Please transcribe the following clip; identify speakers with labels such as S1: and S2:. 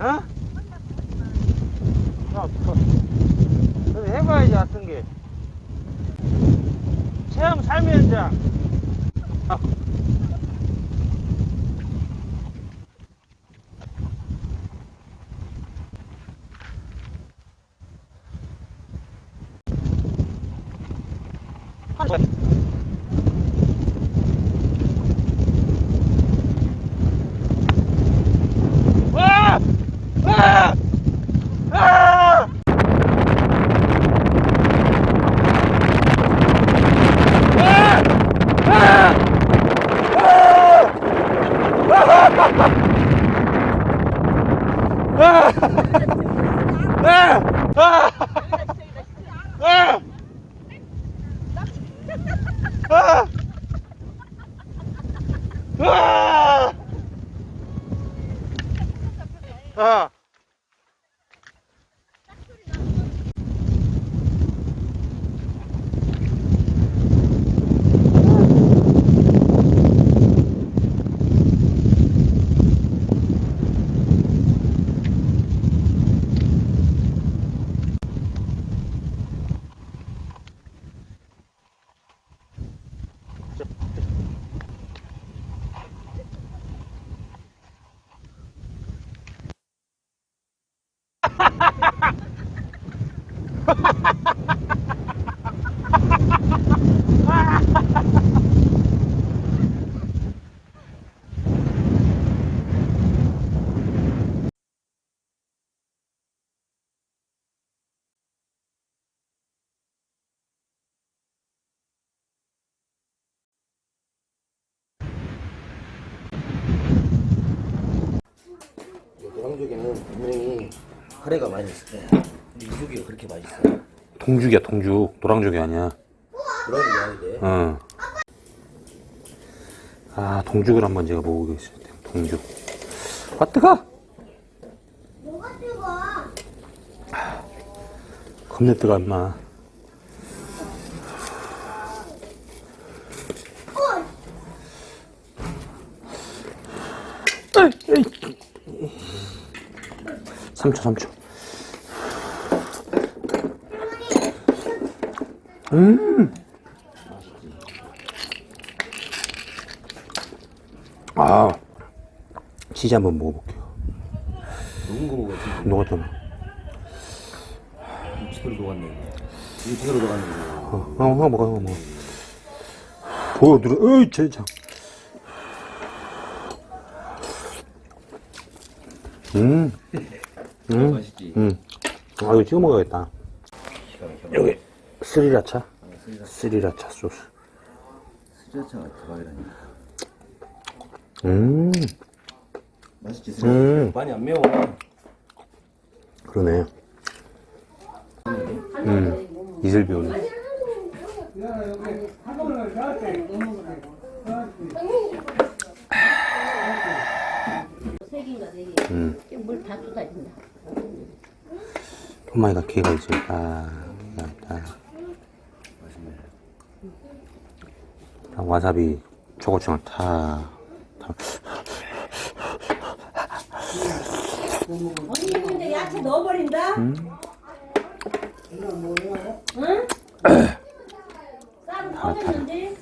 S1: 어? 야, 뭐, 너 해봐야지, 같은 게. 체험 삶의 현장. 아. 한 아! ハハハハ 아!
S2: 노랑조개는 분명히 카레가 많이 있을 때 근데 이 조개가 그렇게 맛있어.
S3: 동죽이야 동죽 노랑죽이 아니야.
S2: 그런 게 아닌데.
S3: 응. 아 동죽을 한번 제가 먹어보겠습니다. 동죽. 아 뜨거
S4: 뭐가 뜨거?
S3: 겁내 뜨거 임마 3초, 3초. 음! 아, 치즈 한번 먹어볼게요.
S2: 너무 그거 같은데.
S3: 녹았잖아.
S2: 입술로 녹았네. 이거. 입술로 녹았네.
S3: 이거. 어, 어 먹어, 먹어, 먹어. 보여드려. 으이, 젠장. 음.
S2: 이거 맛있지?
S3: 음. 아, 이거 찍어 먹어야겠다. 여기, 스리라차? 스리라차 소스.
S2: 스자차가 대박이라니
S3: 음,
S2: 맛있지
S3: 음.
S2: 많이 안 매워
S3: 그러네. 음, 이슬 비 오네.
S4: 세 개인가 네 개.
S3: 음.
S4: 물다 쏟아진다.
S3: 토마이가 기가 있지. 아, 야, 아. 아, 와사비 초고추장 타. 타.
S4: 언니 근데 야채 넣어버린다? 응? 쌀은 꺼냈는데?